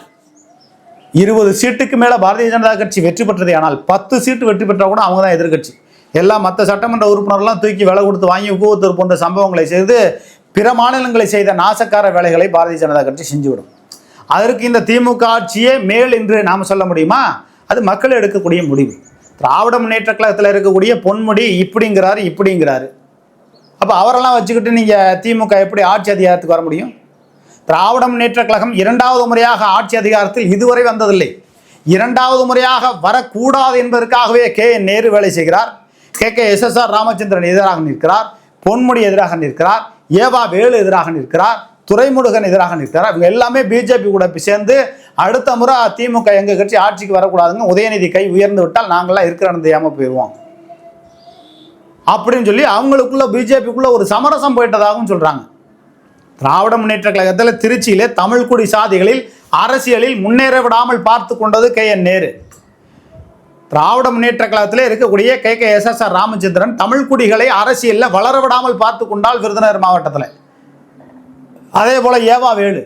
இருபது சீட்டுக்கு மேலே பாரதிய ஜனதா கட்சி வெற்றி பெற்றதே. ஆனால் பத்து சீட்டு வெற்றி பெற்றால் கூட அவங்க தான் எதிர்க்கட்சி எல்லாம் மற்ற சட்டமன்ற உறுப்பினர்லாம் தூக்கி விலை கொடுத்து வாங்கி உபோத்தர் போன்ற சம்பவங்களை செய்து பிற மாநிலங்களை செய்த நாசக்கார வேலைகளை பாரதிய ஜனதா கட்சி செஞ்சுவிடும். அதற்கு இந்த திமுக ஆட்சியே மேல் என்று நாம் சொல்ல முடியுமா? அது மக்கள் எடுக்கக்கூடிய முடிவு. திராவிட முன்னேற்ற கழகத்தில் இருக்கக்கூடிய பொன்முடி இப்படிங்கிறாரு இப்படிங்கிறாரு. அப்போ அவரெல்லாம் வச்சுக்கிட்டு நீங்கள் திமுக எப்படி ஆட்சி அதிகாரத்துக்கு வர முடியும்? திராவிட முன்னேற்ற கழகம் இரண்டாவது முறையாக ஆட்சி அதிகாரத்தில் இதுவரை வந்ததில்லை. இரண்டாவது முறையாக வரக்கூடாது என்பதற்காகவே கே. என். நேரு வேலை செய்கிறார். K. K. S. S. R. Ramachandran எதிராக நிற்கிறார். பொன்முடி எதிராக நிற்கிறார். ஏவா வேலு எதிராக நிற்கிறார். துறைமுருகன் எதிராக நிற்கிறார். இவங்க எல்லாமே பிஜேபி கூட சேர்ந்து அடுத்த முறை திமுக எங்கள் கட்சி ஆட்சிக்கு வரக்கூடாதுங்க. உதயநிதி கை உயர்ந்து விட்டால் நாங்களாம் இருக்கிற தெரியாமல் போயிடுவோம். அப்படின்னு சொல்லி அவங்களுக்குள்ள பிஜேபிக்குள்ள ஒரு சமரசம் போயிட்டதாகவும் சொல்கிறாங்க திராவிட முன்னேற்ற கழகத்தில் திருச்சியிலே தமிழ்குடி சாதிகளில் அரசியலில் முன்னேற விடாமல் பார்த்து கொண்டது கே. என். நேரு. திராவிட முன்னேற்ற கழகத்தில் இருக்கக்கூடிய K. K. S. S. R. Ramachandran தமிழ்குடிகளை அரசியலில் வளர விடாமல் பார்த்து கொண்டால் விருதுநகர் மாவட்டத்தில். அதே போல ஏவா வேலு.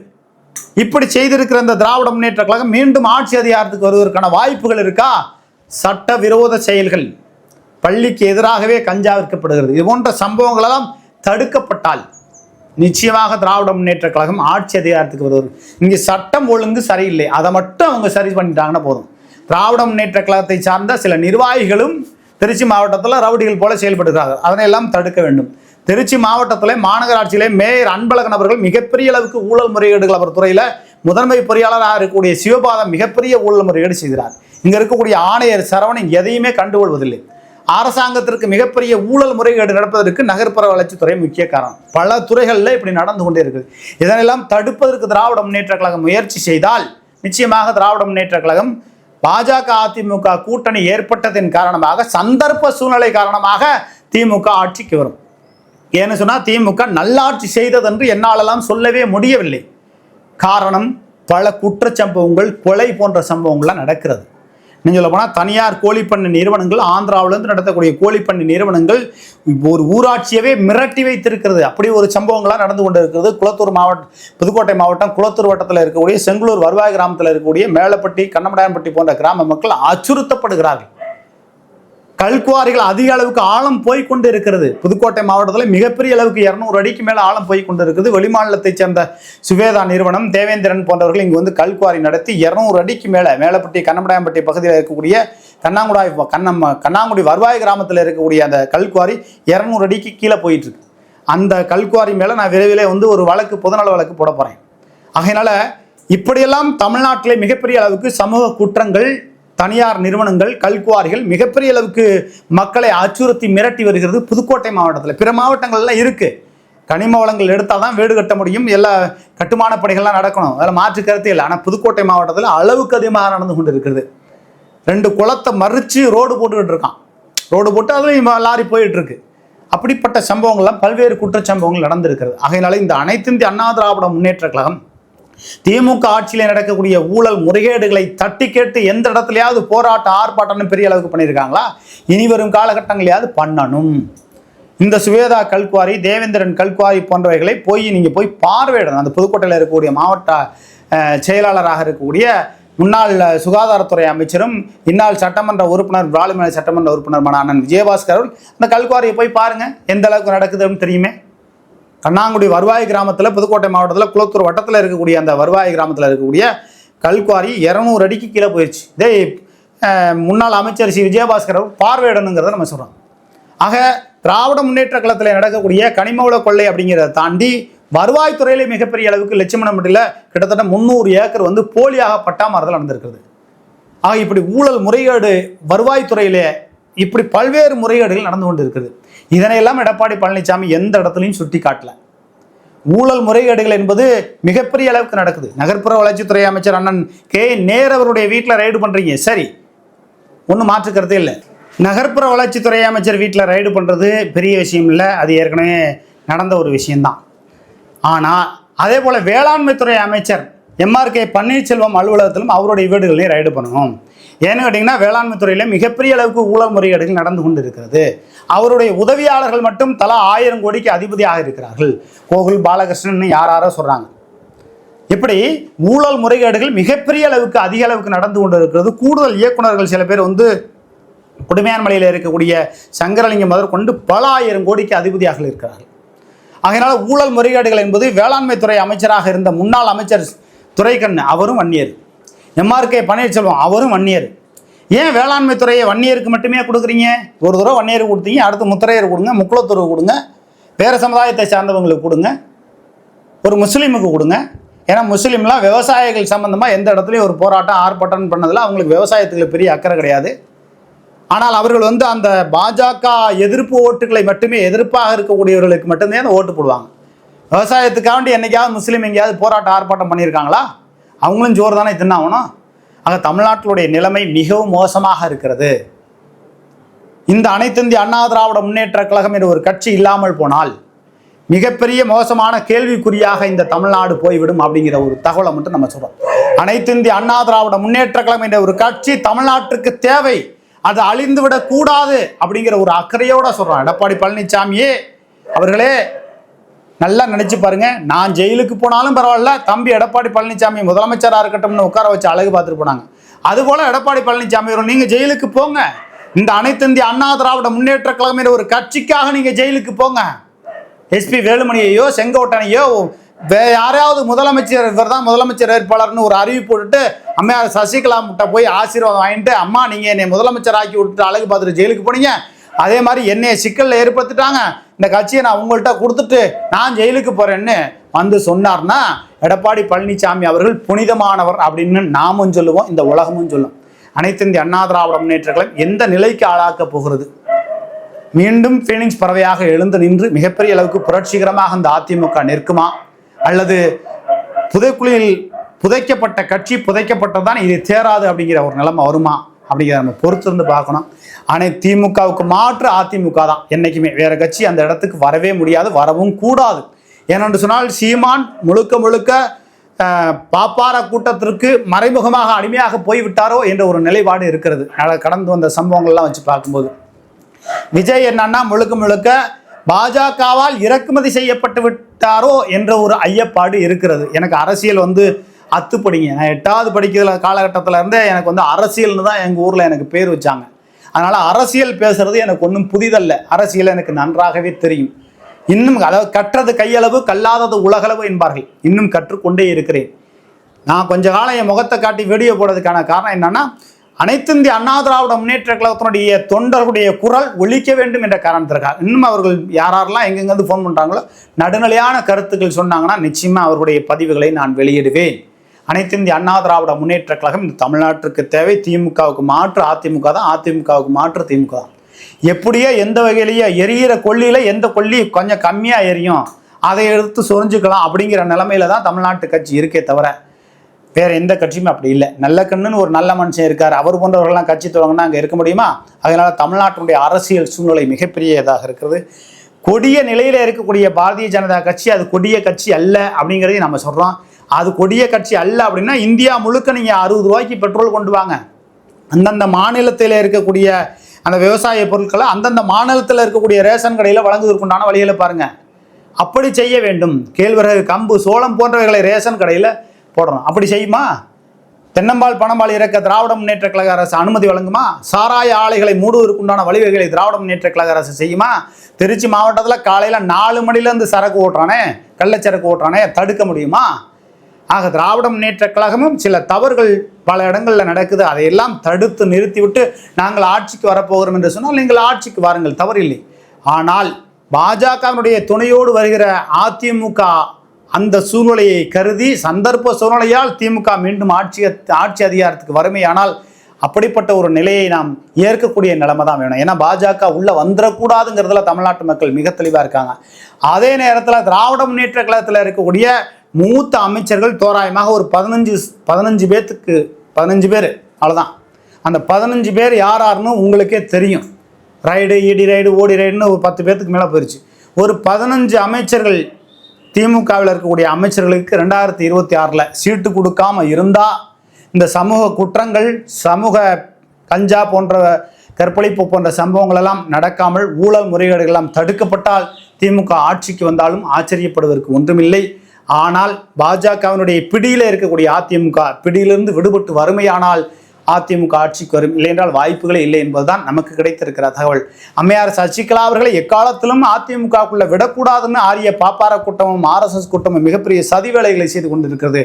இப்படி செய்திருக்கிற இந்த திராவிட முன்னேற்ற கழகம் மீண்டும் ஆட்சி அதிகாரத்துக்கு வருவதற்கான வாய்ப்புகள் இருக்கா? சட்ட விரோத செயல்கள் பள்ளிக்கு எதிராகவே கஞ்சா விற்கப்படுகிறது. இது போன்ற சம்பவங்களெல்லாம் தடுக்கப்பட்டால் நிச்சயமாக திராவிட முன்னேற்ற கழகம் ஆட்சி அதிகாரத்துக்கு வருவது. இங்கே சட்டம் ஒழுங்கு சரியில்லை. அதை மட்டும் அவங்க சரி பண்ணிட்டாங்கன்னா போதும். திராவிட முன்னேற்ற கழகத்தை சார்ந்த சில நிர்வாகிகளும் திருச்சி மாவட்டத்தில் ரவுடிகள் போல செயல்படுகிறார்கள். அதனையெல்லாம் தடுக்க வேண்டும். திருச்சி மாவட்டத்தில் மாநகராட்சியிலே மேயர் அன்பழகன் அவர்கள் மிகப்பெரிய அளவுக்கு ஊழல் முறைகேடுகள் அவர் துறையில் முதன்மை பொறியாளராக இருக்கக்கூடிய சிவபாதம் மிகப்பெரிய ஊழல் முறைகேடு செய்கிறார். இங்கே இருக்கக்கூடிய ஆணையர் சரவணன் எதையுமே கண்டுகொள்வதில்லை. அரசாங்கத்திற்கு மிகப்பெரிய ஊழல் முறைகேடு நடப்பதற்கு நகர்ப்புற வளர்ச்சித்துறை முக்கிய காரணம். பல துறைகளில் இப்படி நடந்து கொண்டே இருக்குது. இதனெல்லாம் தடுப்பதற்கு திராவிட முன்னேற்ற கழகம் முயற்சி செய்தால் நிச்சயமாக திராவிட முன்னேற்ற கழகம் பாஜக அதிமுக கூட்டணி ஏற்பட்டதன் காரணமாக சந்தர்ப்ப சூழ்நிலை காரணமாக திமுக ஆட்சிக்கு வரும். ஏன்னு சொன்னால் திமுக நல்லாட்சி செய்ததென்று என்னாலெல்லாம் சொல்லவே முடியவில்லை. காரணம் பல குற்றச்சம்பவங்கள் கொலை போன்ற சம்பவங்கள்லாம் நடக்கிறது. நீங்கள் சொல்ல போனால் தனியார் கோழிப்பண்ணை நிறுவனங்கள் ஆந்திராவிலேருந்து நடத்தக்கூடிய கோழிப்பண்ணை நிறுவனங்கள் ஒரு ஊராட்சியவே மிரட்டி வைத்திருக்கிறது. அப்படி ஒரு சம்பவங்களாக நடந்து கொண்டு இருக்கிறது குளத்தூர் மாவட்டம் புதுக்கோட்டை மாவட்டம் குளத்தூர் வட்டத்தில் இருக்கக்கூடிய செங்களூர் வருவாய் கிராமத்தில் இருக்கக்கூடிய மேலப்பட்டி கண்ணமடாயம்பட்டி போன்ற கிராம மக்கள் அச்சுறுத்தப்படுகிறார்கள். கல்குவாரிகள் அதிக அளவுக்கு ஆழம் போய் கொண்டு இருக்கிறது புதுக்கோட்டை மாவட்டத்தில் மிகப்பெரிய அளவுக்கு இரநூறு அடிக்கு மேலே ஆழம் போய் கொண்டு இருக்குது வெளிமாநிலத்தைச் சேர்ந்த சுவேதா நிறுவனம் தேவேந்திரன் போன்றவர்கள் இங்கு வந்து கல்குவாரி நடத்தி இரநூறு அடிக்கு மேலே மேலப்பட்டி கண்ணமடாயம்பட்டி பகுதியில் இருக்கக்கூடிய கண்ணாங்குடாய் கண்ணம் கண்ணாங்குடி வருவாய் கிராமத்தில் இருக்கக்கூடிய அந்த கல்குவாரி இரநூறு அடிக்கு கீழே போயிட்டு இருக்கு. அந்த கல்குவாரி மேலே நான் விரைவிலே வந்து ஒரு வழக்கு பொதுநல வழக்கு போட போகிறேன் ஆகையினால இப்படியெல்லாம் தமிழ்நாட்டிலே மிகப்பெரிய அளவுக்கு சமூக குற்றங்கள் தனியார் நிறுவனங்கள் கல்குவாரிகள் மிகப்பெரிய அளவுக்கு மக்களை அச்சுறுத்தி மிரட்டி வருகிறது புதுக்கோட்டை மாவட்டத்தில். பிற மாவட்டங்கள்லாம் இருக்குது கனிம வளங்கள் எடுத்தால் தான் வீடு கட்ட முடியும். எல்லா கட்டுமான பணிகள்லாம் நடக்கணும். அதில் மாற்று கருத்து இல்லை. ஆனால் புதுக்கோட்டை மாவட்டத்தில் அளவுக்கு அதிகமாக நடந்து கொண்டு இருக்கிறது ரெண்டு குளத்தை மறித்து ரோடு போட்டுக்கிட்டு இருக்கான். ரோடு போட்டு அதுலேயும் லாரி போயிட்டுருக்கு. அப்படிப்பட்ட சம்பவங்கள்லாம் பல்வேறு குற்றச்சம்பவங்கள் நடந்திருக்கிறது. ஆகையினால இந்த அனைத்து இந்திய அண்ணா திராவிட முன்னேற்ற கழகம் திமுக ஆட்சியில் நடக்கக்கூடிய ஊழல் முறைகேடுகளை தட்டி கேட்டு எந்த இடத்துலையாவது போராட்டம் ஆர்ப்பாட்டம்னு பெரிய அளவுக்கு பண்ணியிருக்காங்களா? இனி வரும் காலகட்டங்களையாவது பண்ணணும். இந்த சுவேதா கல்குவாரி தேவேந்திரன் கல்குவாரி போன்றவைகளை போய் நீங்கள் போய் பார்வையிடணும். அந்த புதுக்கோட்டையில் இருக்கக்கூடிய மாவட்ட செயலாளராக இருக்கக்கூடிய முன்னாள் சுகாதாரத்துறை அமைச்சரும் இந்நாள் சட்டமன்ற உறுப்பினர் விராலிமலை சட்டமன்ற உறுப்பினருமான அண்ணன் விஜயபாஸ்கர் அவர்கள் அந்த கல்குவாரியை போய் பாருங்க. எந்த அளவுக்கு நடக்குதுன்னு தெரியுமே? கண்ணாங்குடி வருவாய் கிராமத்தில் புதுக்கோட்டை மாவட்டத்தில் குளத்தூர் வட்டத்தில் இருக்கக்கூடிய அந்த வருவாய் கிராமத்தில் இருக்கக்கூடிய கல்குவாரி இரநூறு அடிக்கு கீழே போயிடுச்சு இதே முன்னாள் அமைச்சர் சி. விஜயபாஸ்கர் பார்வையிடணுங்கிறத நம்ம சொல்கிறோம் ஆக திராவிட முன்னேற்ற கழகத்தில் நடக்கக்கூடிய கனிமவள கொள்ளை அப்படிங்கிறத தாண்டி வருவாய்த்துறையிலே மிகப்பெரிய அளவுக்கு லட்சுமணம் மட்டும் கிட்டத்தட்ட முந்நூறு ஏக்கர் வந்து போலியாக பட்டாமாறுதல் நடந்திருக்கிறது. ஆக இப்படி ஊழல் முறைகேடு வருவாய்த்துறையிலே இப்படி பல்வேறு முறைகேடுகள் நடந்து கொண்டு இருக்குது இதனையெல்லாம் எடப்பாடி பழனிசாமி எந்த இடத்துலையும் சுட்டி காட்டல. ஊழல் முறைகேடுகள் என்பது மிகப்பெரிய அளவுக்கு நடக்குது. நகர்ப்புற வளர்ச்சித்துறை அமைச்சர் அண்ணன் கே நேர் அவருடைய வீட்டில் ரைடு பண்ணுறீங்க சரி ஒன்றும் மாற்றுக்கிறதே இல்லை. நகர்ப்புற வளர்ச்சித்துறை அமைச்சர் வீட்டில் ரைடு பண்ணுறது பெரிய விஷயம் இல்லை. அது ஏற்கனவே நடந்த ஒரு விஷயம்தான். ஆனால் அதே போல் வேளாண்மைத்துறை அமைச்சர் எம்ஆர்கே பன்னீர்செல்வம் அலுவலகத்திலும் அவருடைய வீடுகளையும் ரைடு பண்ணணும். ஏன்னு கேட்டிங்கன்னா வேளாண்மை துறையில் மிகப்பெரிய அளவுக்கு ஊழல் முறைகேடுகள் நடந்து கொண்டு இருக்கிறது அவருடைய உதவியாளர்கள் மட்டும் தலா ஆயிரம் கோடிக்கு அதிபதியாக இருக்கிறார்கள். கோகுல் பாலகிருஷ்ணன் யார் யாரோ சொல்கிறாங்க இப்படி ஊழல் முறைகேடுகள் மிகப்பெரிய அளவுக்கு அதிக அளவுக்கு நடந்து கொண்டு இருக்கிறது கூடுதல் இயக்குனர்கள் சில பேர் வந்து குடுமையான்மலையில் இருக்கக்கூடிய சங்கரலிங்கம் முதற்கொண்டு பல ஆயிரம் கோடிக்கு அதிபதியாக இருக்கிறார்கள். ஆகையினால ஊழல் முறைகேடுகள் என்பது வேளாண்மை துறை அமைச்சராக இருந்த முன்னாள் அமைச்சர் துரைக்கண்ணு அவரும் வன்னியர். எம்ஆர்கே பன்னீர்செல்வம் அவரும் வன்னியர். ஏன் வேளாண்மை துறையை வன்னியருக்கு மட்டுமே கொடுக்குறீங்க? ஒரு தடவை வன்னியருக்கு கொடுத்தீங்க அடுத்து முத்திரையர் கொடுங்க முக்குளத்துறவு கொடுங்க வேறு சமுதாயத்தை சார்ந்தவங்களுக்கு கொடுங்க ஒரு முஸ்லீமுக்கு கொடுங்க. ஏன்னா முஸ்லீம்லாம் விவசாயிகள் சம்மந்தமாக எந்த இடத்துலையும் ஒரு போராட்டம் ஆர்ப்பாட்டம் பண்ணதில் அவங்களுக்கு விவசாயத்துக்கு பெரிய அக்கறை கிடையாது. ஆனால் அவர்கள் வந்து அந்த பாஜக எதிர்ப்பு ஓட்டுகளை மட்டுமே எதிர்ப்பாக இருக்கக்கூடியவர்களுக்கு மட்டும்தான் அந்த ஓட்டு போடுவாங்க. விவசாயத்துக்காண்டி என்றைக்காவது முஸ்லீம் எங்கேயாவது போராட்டம் ஆர்ப்பாட்டம் பண்ணியிருக்காங்களா? அவங்களும் ஜோறு தானே தின்னாகணும். ஆக தமிழ்நாட்டினுடைய நிலைமை மிகவும் மோசமாக இருக்கிறது. இந்த அனைத்திந்திய அண்ணா திராவிட முன்னேற்ற கழகம் என்ற ஒரு கட்சி இல்லாமல் போனால் மிகப்பெரிய மோசமான கேள்விக்குறியாக இந்த தமிழ்நாடு போய்விடும் அப்படிங்கிற ஒரு தகவலை மட்டும் நம்ம சொல்கிறோம் அனைத்து இந்திய அண்ணா திராவிட முன்னேற்ற கழகம் என்ற ஒரு கட்சி தமிழ்நாட்டுக்கு தேவை. அது அழிந்து விடக்கூடாது அப்படிங்கிற ஒரு அக்கறையோட சொல்கிறோம் எடப்பாடி பழனிசாமியே அவர்களே நல்லா நினைச்சு பாருங்க. நான் ஜெயிலுக்கு போனாலும் பரவாயில்ல. தம்பி எடப்பாடி பழனிசாமி முதலமைச்சராக இருக்கட்டும்னு உட்கார வச்சு அழகு பார்த்துட்டு போனாங்க. அதுபோல எடப்பாடி பழனிசாமி வரும் நீங்க ஜெயிலுக்கு போங்க. இந்த அனைத்து இந்திய அண்ணா திராவிட முன்னேற்ற கழகம் ஒரு கட்சிக்காக நீங்க ஜெயிலுக்கு போங்க. எஸ்பி வேலுமணியையோ செங்கோட்டனையோ வே யாரையாவது முதலமைச்சர் இவர் தான் முதலமைச்சர் வேட்பாளர்னு ஒரு அறிவிப்பு விட்டுட்டு அம்மையார் சசிகலா முட்டை போய் ஆசீர்வாதம் வாங்கிட்டு அம்மா நீங்கள் என்னை முதலமைச்சர் ஆக்கி விட்டுட்டு அழகு பார்த்துட்டு ஜெயிலுக்கு போனீங்க. அதே மாதிரி என்னைய சிக்கலில் ஏற்படுத்திட்டாங்க. இந்த கட்சியை நான் உங்கள்கிட்ட கொடுத்துட்டு நான் ஜெயிலுக்கு போகிறேன்னு வந்து சொன்னார்னா எடப்பாடி பழனிசாமி அவர்கள் புனிதமானவர் அப்படின்னு நாமும் சொல்லுவோம் இந்த உலகமும் சொல்லும். அனைத்து இந்திய அண்ணா திராவிட முன்னேற்றங்களும் எந்த நிலைக்கு ஆளாக்கப் போகிறது? மீண்டும் ஃபீனிங்ஸ் பறவையாக எழுந்து நின்று மிகப்பெரிய அளவுக்கு புரட்சிகரமாக இந்த அதிமுக நிற்குமா? அல்லது புதைக்குழியில் புதைக்கப்பட்ட கட்சி புதைக்கப்பட்டதான் இது தேராது அப்படிங்கிற ஒரு நிலைமை வருமா? அப்படிங்கிறத நம்ம பொறுத்திருந்து பார்க்கணும். ஆனால் திமுகவுக்கு மாற்று அதிமுக தான் என்றைக்குமே வேறு கட்சி அந்த இடத்துக்கு வரவே முடியாது வரவும் கூடாது. ஏனென்று சொன்னால் சீமான் முழுக்க முழுக்க பாப்பார கூட்டத்திற்கு மறைமுகமாக அடிமையாக போய்விட்டாரோ என்ற ஒரு நிலைப்பாடு இருக்கிறது. கடந்து வந்த சம்பவங்கள்லாம் வச்சு பார்க்கும்போது. விஜய் என்னன்னா முழுக்க முழுக்க பாஜகவால் இறக்குமதி செய்யப்பட்டு விட்டாரோ என்ற ஒரு ஐயப்பாடு இருக்கிறது. எனக்கு அரசியல் வந்து அத்துப்படிங்க நான் எட்டாவது படிக்கிற காலகட்டத்தில் இருந்தே எனக்கு வந்து அரசியல்னு தான் எங்கள் ஊரில் எனக்கு பேர் வச்சாங்க. அதனால் அரசியல் பேசுறது எனக்கு ஒன்றும் புதிதல்ல. அரசியல் எனக்கு நன்றாகவே தெரியும். இன்னும் அதாவது கற்றது கையளவு கல்லாதது உலகளவு என்பார்கள். இன்னும் கற்றுக்கொண்டே இருக்கிறேன். நான் கொஞ்ச காலம் என் முகத்தை காட்டி வீடியோ போடுறதுக்கான காரணம் என்னன்னா அனைத்து இந்திய அண்ணா திராவிட முன்னேற்ற கழகத்தினுடைய தொண்டர்களுடைய குரல் ஒழிக்க வேண்டும் என்ற காரணத்திற்காக. இன்னும் அவர்கள் யாரெல்லாம் எங்கெங்கிருந்து ஃபோன் பண்ணுறாங்களோ நடுநிலையான கருத்துக்கள் சொன்னாங்கன்னா நிச்சயமாக அவர்களுடைய பதிவுகளை நான் வெளியிடுவேன். அனைத்து இந்திய அண்ணா திராவிட முன்னேற்ற கழகம் இந்த தமிழ்நாட்டிற்கு தேவை. திமுகவுக்கு மாற்று அதிமுக தான் அதிமுகவுக்கு மாற்று திமுக தான். எப்படியோ எந்த வகையிலேயே எரியிற கொல்லியில் எந்த கொல்லி கொஞ்சம் கம்மியாக எரியும். அதை எடுத்து சொரிஞ்சுக்கலாம் அப்படிங்கிற நிலமையில தான் தமிழ்நாட்டு கட்சி இருக்கே தவிர வேற எந்த கட்சியுமே அப்படி இல்லை. நல்ல கண்ணுன்னு ஒரு நல்ல மனுஷன் இருக்கார். அவர் போன்றவர்கள்லாம் கட்சி தொடங்கினா அங்கே இருக்க முடியுமா? அதனால தமிழ்நாட்டினுடைய அரசியல் சூழ்நிலை மிகப்பெரிய இதாக இருக்கிறது. கொடிய நிலையில் இருக்கக்கூடிய பாரதிய ஜனதா கட்சி அது கொடிய கட்சி அல்ல அப்படிங்கிறதையும் நம்ம சொல்கிறோம் அது கொடிய கட்சி அல்ல அப்படின்னா இந்தியா முழுக்க நீங்கள் அறுபது ரூபாய்க்கு பெட்ரோல் கொண்டு வாங்க. அந்தந்த மாநிலத்தில் இருக்கக்கூடிய அந்த விவசாய பொருட்களை அந்தந்த மாநிலத்தில் இருக்கக்கூடிய ரேஷன் கடையில் வழங்குவதற்குண்டான வழிகளை பாருங்க. அப்படி செய்ய வேண்டும். கேழ்வரகு கம்பு சோளம் போன்றவைகளை ரேஷன் கடையில் போடுறோம் அப்படி செய்யுமா? தென்னம்பால் பணம்பால் இறக்க திராவிட முன்னேற்ற கழக அரசு அனுமதி வழங்குமா? சாராய ஆலைகளை மூடுவதற்குண்டான வழிவகைகளை திராவிட முன்னேற்ற கழக அரசு செய்யுமா? திருச்சி மாவட்டத்தில் காலையில் நாலு மணிலேருந்து சரக்கு ஓட்டுறானே கள்ளச்சரக்கு ஓட்டுறானே தடுக்க முடியுமா? ஆக திராவிட முன்னேற்ற கழகமும் சில தவறுகள் பல இடங்களில் நடக்குது. அதையெல்லாம் தடுத்து நிறுத்திவிட்டு நாங்கள் ஆட்சிக்கு வரப்போகிறோம் என்று சொன்னால் நீங்கள் ஆட்சிக்கு வாருங்கள் தவறில்லை ஆனால் பாஜகவினுடைய துணையோடு வருகிற அதிமுக அந்த சூழ்நிலையை கருதி சந்தர்ப்ப சூழ்நிலையால் திமுக மீண்டும் ஆட்சி ஆட்சி அதிகாரத்துக்கு வறுமையானால் அப்படிப்பட்ட ஒரு நிலையை நாம் ஏற்கக்கூடிய நிலைமை தான் வேணும். ஏன்னா பாஜக உள்ளே வந்துடக்கூடாதுங்கிறதுல தமிழ்நாட்டு மக்கள் மிக தெளிவாக இருக்காங்க. அதே நேரத்தில் திராவிட முன்னேற்ற கழகத்தில் இருக்கக்கூடிய மூத்த அமைச்சர்கள் தோராயமாக ஒரு பதினஞ்சு பதினஞ்சு பேர்த்துக்கு பதினஞ்சு பேர். அவ்வளோதான் அந்த பதினஞ்சு பேர் யார் யாருன்னு உங்களுக்கே தெரியும். ரைடு இடி ரைடு ஓடி ரைடுன்னு ஒரு பத்து பேர்த்துக்கு மேலே போயிடுச்சு ஒரு பதினஞ்சு அமைச்சர்கள் திமுகவில் இருக்கக்கூடிய அமைச்சர்களுக்கு ரெண்டாயிரத்தி இருபத்தி ஆறில் சீட்டு கொடுக்காம இருந்தால் இந்த சமூக குற்றங்கள் சமூக கஞ்சா போன்ற கற்பழிப்பு போன்ற சம்பவங்கள் எல்லாம் நடக்காமல் ஊழல் முறைகேடுகள் எல்லாம் தடுக்கப்பட்டால் திமுக ஆட்சிக்கு வந்தாலும் ஆச்சரியப்படுவதற்கு ஒன்றுமில்லை. ஆனால் பாஜகவினுடைய பிடியில் இருக்கக்கூடிய அதிமுக பிடியிலிருந்து விடுபட்டு வறுமையானால் அதிமுக ஆட்சிக்கு வரும். இல்லை என்றால் வாய்ப்புகளே இல்லை என்பதுதான் நமக்கு கிடைத்திருக்கிற தகவல். அம்மையார் சசிகலா அவர்களை எக்காலத்திலும் அதிமுகக்குள்ள விடக்கூடாதுன்னு ஆரிய பாப்பார கூட்டமும் ஆர்எஸ்எஸ் கூட்டமும் மிகப்பெரிய சதி வேலைகளை செய்து கொண்டிருக்கிறது.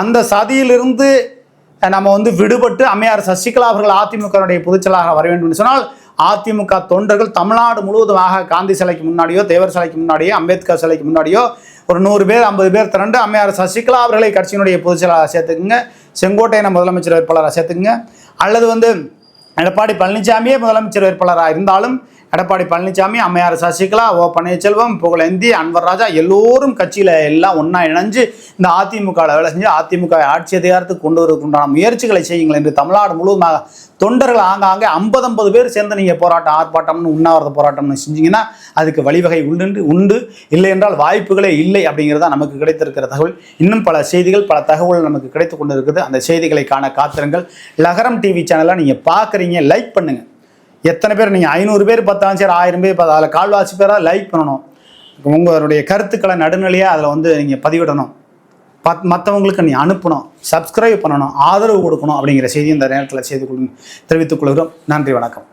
அந்த சதியிலிருந்து நம்ம வந்து விடுபட்டு அம்மையார் சசிகலா அவர்கள் அதிமுகவுடைய பொதுச்செயலாளராக வர வேண்டும் என்று சொன்னால் அதிமுக தொண்டர்கள் தமிழ்நாடு முழுவதுமாக காந்தி சிலைக்கு முன்னாடியோ தேவர் சிலைக்கு முன்னாடியோ அம்பேத்கர் சிலைக்கு முன்னாடியோ ஒரு நூறு பேர் ஐம்பது பேர் திரண்டு அம்மையார் சசிகலா அவர்களை கட்சியினுடைய பொதுச்செயலாளராக சேர்த்துக்குங்க. செங்கோட்டையனை முதலமைச்சர் வேட்பாளராக சேர்த்துக்குங்க. அல்லது வந்து எடப்பாடி பழனிசாமியே முதலமைச்சர் வேட்பாளராக இருந்தாலும் எடப்பாடி பழனிசாமி அம்மையார் சசிகலா ஓ பன்னீர்செல்வம் புகழேந்தி அன்வர் ராஜா எல்லோரும் கட்சியில் எல்லாம் ஒன்றா இணைஞ்சு இந்த அதிமுகவில் வேலை செஞ்சு அதிமுக ஆட்சி அதிகாரத்துக்கு கொண்டு வருவதற்குண்டான முயற்சிகளை செய்யுங்கள் என்று தமிழ்நாடு முழுவதுமாக தொண்டர்கள் ஆங்காங்கே ஐம்பது ஐம்பது பேர் சேர்ந்து நீங்கள் போராட்டம் ஆர்ப்பாட்டம்னு உண்ணாவிரத போராட்டம்னு செஞ்சீங்கன்னா அதுக்கு வழிவகை உண்டு உண்டு. இல்லை என்றால் வாய்ப்புகளே இல்லை அப்படிங்கிறது தான் நமக்கு கிடைத்திருக்கிற தகவல். இன்னும் பல செய்திகள் பல தகவல்கள் நமக்கு கிடைத்து கொண்டு இருக்குது அந்த செய்திகளை காண காத்திருங்கள். லகரம் டிவி சேனலை நீங்கள் பார்க்குறீங்க லைக் பண்ணுங்கள் எத்தனை பேர்? நீங்கள் ஐநூறு பேர் பத்தாம் சரி ஆயிரம் பேர் இப்போ அதில் கால்வாசி பேராக லைக் பண்ணணும். உங்களுடைய கருத்துக்களை நடுநிலையாக அதில் வந்து நீங்கள் பதிவிடணும். பத் மற்றவங்களுக்கு நீ அனுப்பணும். சப்ஸ்கிரைப் பண்ணணும். ஆதரவு கொடுக்கணும் அப்படிங்கிற செய்தி இந்த நேரத்தில் செய்து கொள் தெரிவித்துக் கொள்கிறோம். நன்றி வணக்கம்.